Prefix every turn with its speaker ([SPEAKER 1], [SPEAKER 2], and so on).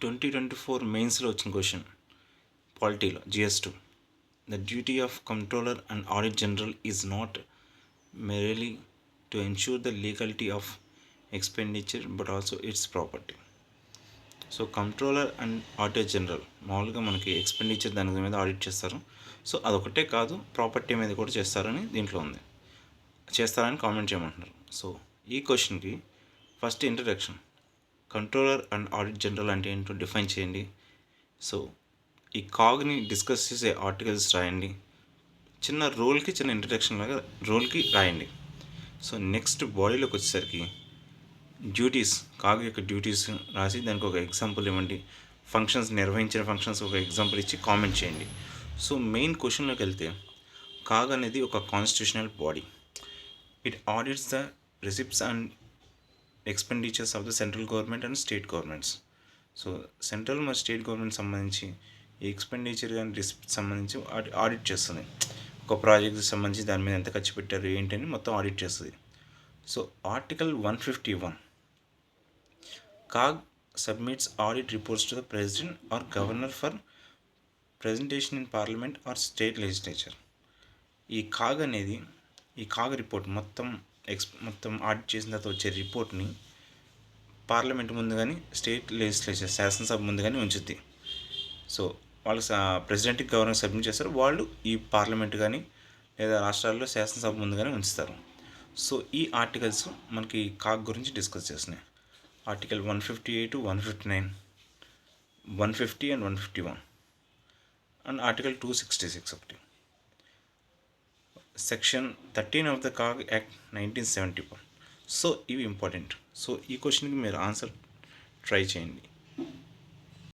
[SPEAKER 1] Twenty twenty four మెయిన్స్లో వచ్చిన question పాలిటీలో GS two. The duty of controller and audit general is not merely to ensure the legality of expenditure but also its property so controller and audit general మామూలుగా మనకి expenditure దాని మీద audit చేస్తారు. So అదొకటే కాదు property మీద కూడా చేస్తారని దీంట్లో ఉంది. చేస్తారని కామెంట్ చేయమంటున్నారు. సో ఈ క్వశ్చన్కి first introduction controller and audit general అంటే ఏంటో డిఫైన్ చేయండి. సో ఈ కాగ్ని డిస్కస్ చేసే ఆర్టికల్స్ రాయండి. చిన్న రోల్కి చిన్న ఇంట్రడక్షన్ లాగా రోల్కి రాయండి. సో నెక్స్ట్ బాడీలోకి వచ్చేసరికి డ్యూటీస్ కాగ్ యొక్క డ్యూటీస్ రాసి దానికి ఒక ఎగ్జాంపుల్ ఇవ్వండి. ఫంక్షన్స్ నిర్వహించిన ఫంక్షన్స్ ఒక ఎగ్జాంపుల్ ఇచ్చి కామెంట్ చేయండి. సో మెయిన్ క్వశ్చన్లోకి వెళ్తే కాగ్ అనేది ఒక constitutional body. It audits the receipts and expenditures of the central government and state governments so central మరియు స్టేట్ గవర్నమెంట్ సంబంధించి ఈ ఎక్స్పెండిచర్ కానీ రిసిప్ట్ సంబంధించి ఆడిట్ చేస్తుంది. ఒక ప్రాజెక్ట్కి సంబంధించి దాని మీద ఎంత ఖర్చు పెట్టారు ఏంటి అని మొత్తం ఆడిట్ చేస్తుంది. So article one fifty one CAG submits audit reports to the president or governor for presentation in parliament or state legislature ఈ కాగ్ అనేది ఈ కాగ్ రిపోర్ట్ మొత్తం ఎక్స్ మొత్తం ఆడిట్ చేసిన తర్వాత వచ్చే రిపోర్ట్ని పార్లమెంట్ ముందు కానీ స్టేట్ లెజిస్లేచర్ శాసనసభ ముందు కానీ ఉంచుద్ది. సో వాళ్ళు ప్రెసిడెంట్కి గవర్నర్ సబ్మిట్ చేస్తారు. వాళ్ళు ఈ పార్లమెంట్ కానీ లేదా రాష్ట్రాల్లో శాసనసభ ముందు కానీ ఉంచుతారు. సో ఈ ఆర్టికల్స్ మనకి కాక్ గురించి డిస్కస్ చేస్తున్నాయి. Article one fifty eight one fifty nine. One fifty and one fifty one. And article two sixty six ఒకటి. Section thirteen of the CAG act nineteen seventy one so ఇవి important so ఈ క్వశ్చన్కి మీరు answer try చేయండి.